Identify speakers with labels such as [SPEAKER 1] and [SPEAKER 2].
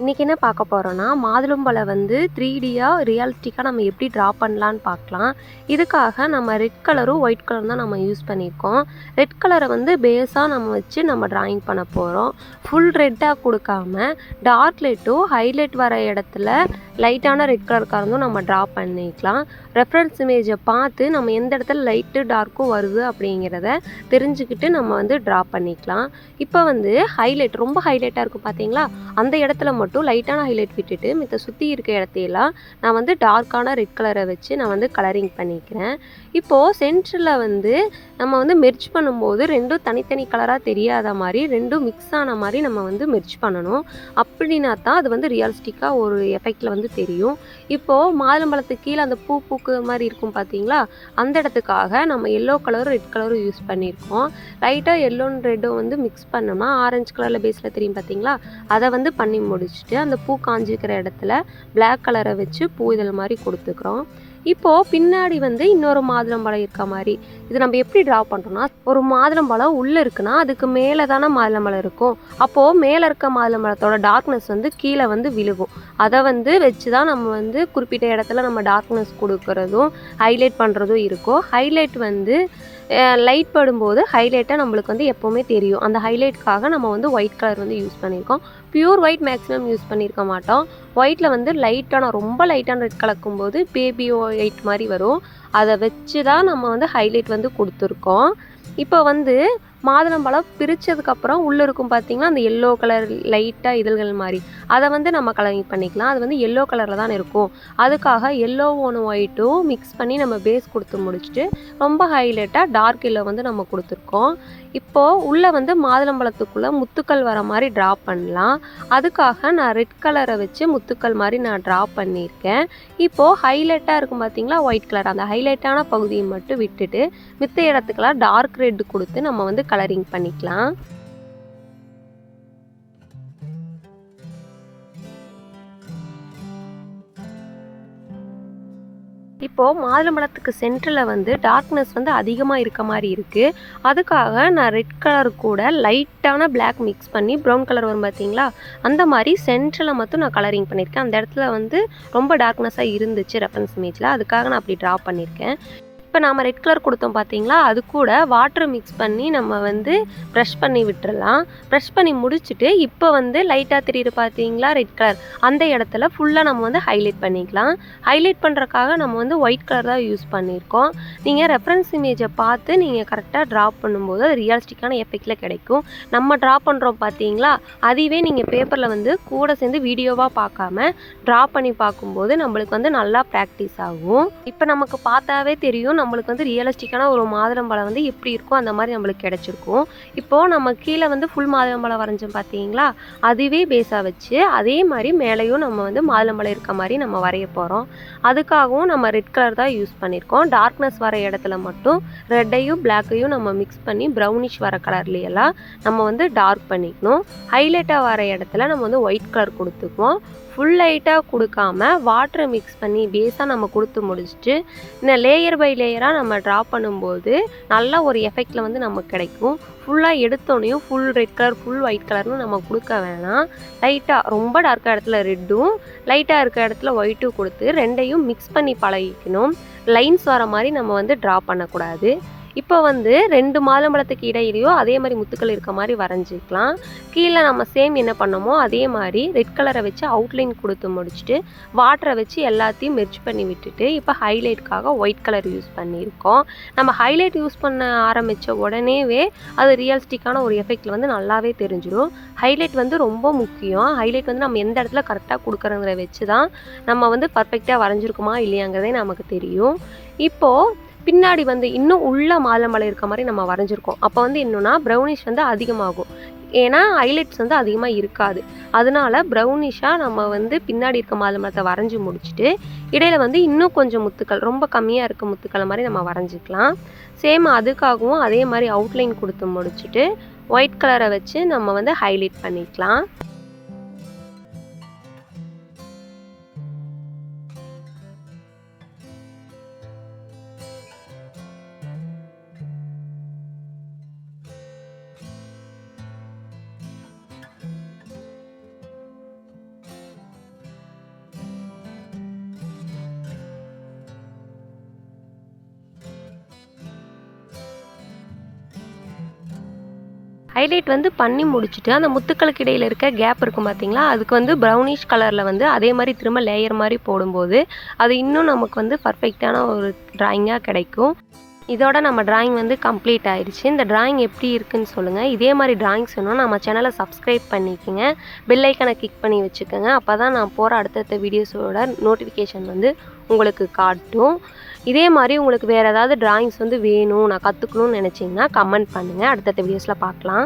[SPEAKER 1] இன்றைக்கி என்ன பார்க்க போகிறோன்னா மாதுளம்பழம் வந்து த்ரீ டியாக ரியலிஸ்டிக்காக நம்ம எப்படி ட்ரா பண்ணலான்னு பார்க்கலாம். இதுக்காக நம்ம ரெட் கலரும் ஒயிட் கலரும் தான் நம்ம யூஸ் பண்ணியிருக்கோம். ரெட் கலரை வந்து பேஸாக நம்ம வச்சு நம்ம ட்ராயிங் பண்ண போகிறோம் ஃபுல் ரெட்டாக கொடுக்காம டார்க் லைட்டும் ஹைலைட் வர இடத்துல லைட்டான ரெட் கலர் கலந்தும் நம்ம ட்ரா பண்ணிக்கலாம். ரெஃபரன்ஸ் இமேஜை பார்த்து நம்ம எந்த இடத்துல லைட்டு டார்க்கும் வருது அப்படிங்கிறத தெரிஞ்சுக்கிட்டு நம்ம வந்து ட்ரா பண்ணிக்கலாம். இப்போ வந்து ஹைலைட் ரொம்ப ஹைலைட்டாக இருக்கும் பார்த்தீங்களா அந்த இடத்துல மட்டும் மட்டும் லைட்டான ஹைலைட் விட்டுட்டு மித்த சுற்றி இருக்க இடத்தையெல்லாம் நான் வந்து டார்க்கான ரெட் கலரை வச்சு நான் வந்து கலரிங் பண்ணிக்கிறேன். இப்போது சென்டரில் வந்து நம்ம வந்து மெர்ச் பண்ணும்போது ரெண்டும் தனித்தனி கலராக தெரியாத மாதிரி ரெண்டும் மிக்ஸ் ஆன மாதிரி நம்ம வந்து மெர்ச் பண்ணணும். அப்படின்னா தான் அது வந்து ரியலிஸ்டிக்காக ஒரு எஃபெக்டில் வந்து தெரியும். இப்போது மாதுளம்பழத்துக்கு கீழே அந்த பூ பூக்கு மாதிரி இருக்கும் பார்த்தீங்களா அந்த இடத்துக்காக நம்ம எல்லோ கலரும் ரெட் கலரும் யூஸ் பண்ணியிருக்கோம். லைட்டாக எல்லோன்னு ரெட்டும் வந்து மிக்ஸ் பண்ணோம்னா ஆரஞ்சு கலரில் பேஸில் தெரியும் பார்த்தீங்களா அதை வந்து பண்ணி வச்சுட்டு அந்த பூ காஞ்சிக்கிற இடத்துல பிளாக் கலரை வச்சு பூ இதழ் மாதிரி கொடுத்துக்கிறோம். இப்போது பின்னாடி வந்து இன்னொரு மாதுளம்பழம் இருக்க மாதிரி. இது நம்ம எப்படி ட்ரா பண்ணுறோம்னா ஒரு மாதுளம்பழம் உள்ளே இருக்குன்னா அதுக்கு மேலே தானே மாதுளம்பழம் இருக்கும். அப்போது மேலே இருக்க மாதுளம்பழத்தோட டார்க்னஸ் வந்து கீழே வந்து விழுகும். அதை வந்து வச்சு தான் நம்ம வந்து குறிப்பிட்ட இடத்துல நம்ம டார்க்னஸ் கொடுக்கறதும் ஹைலைட் பண்ணுறதும் இருக்கும். ஹைலைட் வந்து லைட் படும்போது ஹைலைட்டாக நம்மளுக்கு வந்து எப்போவுமே தெரியும். அந்த ஹைலைட்காக நம்ம வந்து ஒயிட் கலர் வந்து யூஸ் பண்ணியிருக்கோம் பியூர் ஒயிட் மேக்ஸிமம் யூஸ் பண்ணியிருக்க மாட்டோம். ஒயிட்டில் வந்து லைட்டான ரொம்ப லைட்டான ரெட் கலக்கும்போது பேபி ஒயிட் மாதிரி வரும். அதை வச்சு தான் நம்ம வந்து ஹைலைட் வந்து கொடுத்துருக்கோம். இப்போ வந்து மாதுளம்பழம் பிரித்ததுக்கப்புறம் உள்ளே இருக்கும் பார்த்தீங்கன்னா அந்த எல்லோ கலர் லைட்டாக இதழ்கள் மாதிரி. அதை வந்து நம்ம கலரிங் பண்ணிக்கலாம். அது வந்து எல்லோ கலரில் தான் இருக்கும். அதுக்காக எல்லோ ஒன்று ஒயிட்டும் மிக்ஸ் பண்ணி நம்ம பேஸ் கொடுத்து முடிச்சுட்டு ரொம்ப ஹைலைட்டாக டார்க் எல்லோ வந்து நம்ம கொடுத்துருக்கோம். இப்போது உள்ளே வந்து மாதுளம்பழத்துக்குள்ளே முத்துக்கள் வர மாதிரி ட்ரா பண்ணலாம். அதுக்காக நான் ரெட் கலரை வச்சு முத்துக்கள் மாதிரி நான் ட்ரா பண்ணியிருக்கேன். இப்போது ஹைலைட்டாக இருக்கும் பார்த்தீங்களா ஒயிட் கலர் அந்த ஹைலைட்டான பகுதியை மட்டும் விட்டுட்டு மித்த இடத்துக்கெல்லாம் டார்க் ரெட் கொடுத்து நம்ம வந்து கலரிங் பண்ணிக்கலாம். இப்போது மாதுளம்பழத்துக்கு சென்டரில் வந்து டார்க்னஸ் வந்து அதிகமாக இருக்க மாதிரி இருக்குது அதுக்காக நான் ரெட் கலர் கூட லைட்டான பிளாக் மிக்ஸ் பண்ணி ப்ரௌன் கலர் வரும் பார்த்தீங்களா அந்த மாதிரி சென்டரில் மட்டும் நான் கலரிங் பண்ணியிருக்கேன். அந்த இடத்துல வந்து ரொம்ப டார்க்னஸாக இருந்துச்சு ரெஃபரன்ஸ் இமேஜில் அதுக்காக நான் அப்படி ட்ரா பண்ணியிருக்கேன். இப்போ நாம் ரெட் கலர் கொடுத்தோம் பார்த்தீங்களா அது கூட வாட்டர் மிக்ஸ் பண்ணி நம்ம வந்து ப்ரஷ் பண்ணி விட்டுறலாம். ப்ரஷ் பண்ணி முடிச்சுட்டு இப்போ வந்து லைட்டாக தெரியுது பார்த்தீங்களா ரெட் கலர் அந்த இடத்துல ஃபுல்லாக நம்ம வந்து ஹைலைட் பண்ணிக்கலாம். ஹைலைட் பண்ணுறக்காக நம்ம வந்து ஒயிட் கலர் தான் யூஸ் பண்ணியிருக்கோம். நீங்கள் ரெஃபரன்ஸ் இமேஜை பார்த்து நீங்கள் கரெக்டாக ட்ரா பண்ணும்போது அது ரியலிஸ்டிக்கான எஃபெக்டில் கிடைக்கும். நம்ம ட்ரா பண்ணுறோம் பார்த்தீங்களா அதுவே நீங்கள் பேப்பரில் வந்து கூட சேர்ந்து வீடியோவாக பார்க்காம ட்ரா பண்ணி பார்க்கும்போது நம்மளுக்கு வந்து நல்லா ப்ராக்டிஸ் ஆகும். இப்போ நமக்கு பார்த்தாவே தெரியும். நம்மளுக்கு வந்து ரியலிஸ்டிக்கான ஒரு மாதுளம்பழம் வந்து எப்படி இருக்கும் அந்த மாதிரி நம்மளுக்கு கிடச்சிருக்கும். இப்போது நம்ம கீழே வந்து ஃபுல் மாதுளம்பழம் வரைஞ்சோம் பார்த்தீங்களா அதுவே பேஸாக வச்சு அதே மாதிரி மேலேயும் நம்ம வந்து மாதுளம்பழம் இருக்க மாதிரி நம்ம வரைய போகிறோம் அதுக்காகவும் நம்ம ரெட் கலர் தான் யூஸ் பண்ணியிருக்கோம் டார்க்னஸ் வர இடத்துல மட்டும் ரெட்டையும் பிளாக்கையும் நம்ம மிக்ஸ் பண்ணி ப்ரௌனிஷ் வர கலர்லையெல்லாம் நம்ம வந்து டார்க் பண்ணிக்கணும். ஹைலைட்டாக வர இடத்துல நம்ம வந்து ஒயிட் கலர் கொடுத்துக்குவோம். ஃபுல் லைட்டாக கொடுக்காம வாட்டரை மிக்ஸ் பண்ணி பேஸாக நம்ம கொடுத்து முடிச்சுட்டு இந்த லேயர் பை லேயராக நம்ம ட்ரா பண்ணும்போது நல்ல ஒரு எஃபெக்டில் வந்து நமக்கு கிடைக்கும். ஃபுல்லாக எடுத்தோடனையும் full red colour full white கலர்னு நம்ம கொடுக்க வேணாம். லைட்டாக ரொம்ப டார்க்காக இடத்துல ரெட்டும் லைட்டாக இருக்க இடத்துல ஒயிட்டும் கொடுத்து ரெண்டையும் மிக்ஸ் பண்ணி பழகிக்கணும். லைன்ஸ் வர மாதிரி நம்ம வந்து ட்ரா பண்ணக்கூடாது. இப்போ வந்து ரெண்டு மாதுளம்பழத்துக்கு இடையிலையோ அதே மாதிரி முத்துக்கள் இருக்க மாதிரி வரைஞ்சிக்கலாம். கீழே நம்ம சேம் என்ன பண்ணோமோ அதே மாதிரி ரெட் கலரை வச்சு அவுட்லைன் கொடுத்து முடிச்சுட்டு வாட்டரை வச்சு எல்லாத்தையும் மெர்ச் பண்ணி விட்டுட்டு இப்போ ஹைலைட்காக ஒயிட் கலர் யூஸ் பண்ணியிருக்கோம். நம்ம ஹைலைட் யூஸ் பண்ண ஆரம்பித்த உடனேவே அது ரியலிஸ்டிக்கான ஒரு எஃபெக்டில் வந்து நல்லாவே தெரிஞ்சிடும் ஹைலைட் வந்து ரொம்ப முக்கியம். ஹைலைட் வந்து நம்ம எந்த இடத்துல கரெக்டாக கொடுக்குறங்கிற வச்சு தான் நம்ம வந்து பர்ஃபெக்டாக வரைஞ்சிருக்குமா இல்லையாங்கிறதே நமக்கு தெரியும். இப்போது பின்னாடி வந்து இன்னும் உள்ள மாதுளம்பழம் இருக்க மாதிரி நம்ம வரைஞ்சிருக்கோம். அப்போ வந்து என்னன்னா ப்ரௌனிஷ் வந்து அதிகமாகும். ஏன்னா ஹைலைட்ஸ் வந்து அதிகமாக இருக்காது. அதனால ப்ரௌனிஷாக நம்ம வந்து பின்னாடி இருக்க மாதுளம்பழத்தை வரைஞ்சி முடிச்சுட்டு இடையில வந்து இன்னும் கொஞ்சம் முத்துக்கள் ரொம்ப கம்மியாக இருக்க முத்துக்களை மாதிரி நம்ம வரைஞ்சிக்கலாம். சேம் அதுக்காகவும் அதே மாதிரி அவுட்லைன் கொடுத்து முடிச்சுட்டு ஒயிட் கலரை வச்சு நம்ம வந்து ஹைலைட் பண்ணிக்கலாம். ஹைலைட் வந்து பண்ணி முடிச்சுட்டு அந்த முத்துக்களுக்கு இடையில் இருக்க கேப் இருக்கும் பார்த்தீங்களா அதுக்கு வந்து ப்ரௌனிஷ் கலரில் வந்து அதே மாதிரி திரும்ப லேயர் மாதிரி போடும்போது அது இன்னும் நமக்கு வந்து பர்ஃபெக்டான ஒரு ட்ராயிங்காக கிடைக்கும். இதோட நம்ம டிராயிங் வந்து கம்ப்ளீட் ஆயிடுச்சு. இந்த டிராயிங் எப்படி இருக்குன்னு சொல்லுங்கள் இதே மாதிரி டிராயிங்ஸ் வேணும் நம்ம சேனலை சப்ஸ்கிரைப் பண்ணிக்கோங்க. பெல் கிளிக் பண்ணி வச்சுக்கோங்க. அப்போ தான் நான் போகிற அடுத்தடுத்த வீடியோஸோட நோட்டிஃபிகேஷன் வந்து உங்களுக்கு காட்டும். இதே மாதிரி உங்களுக்கு வேறு ஏதாவது டிராயிங்ஸ் வந்து வேணும் நான் கற்றுக்கணும்னு நினச்சிங்கன்னா கமெண்ட் பண்ணுங்கள் அடுத்தடுத்த வீடியோஸில் பார்க்கலாம்.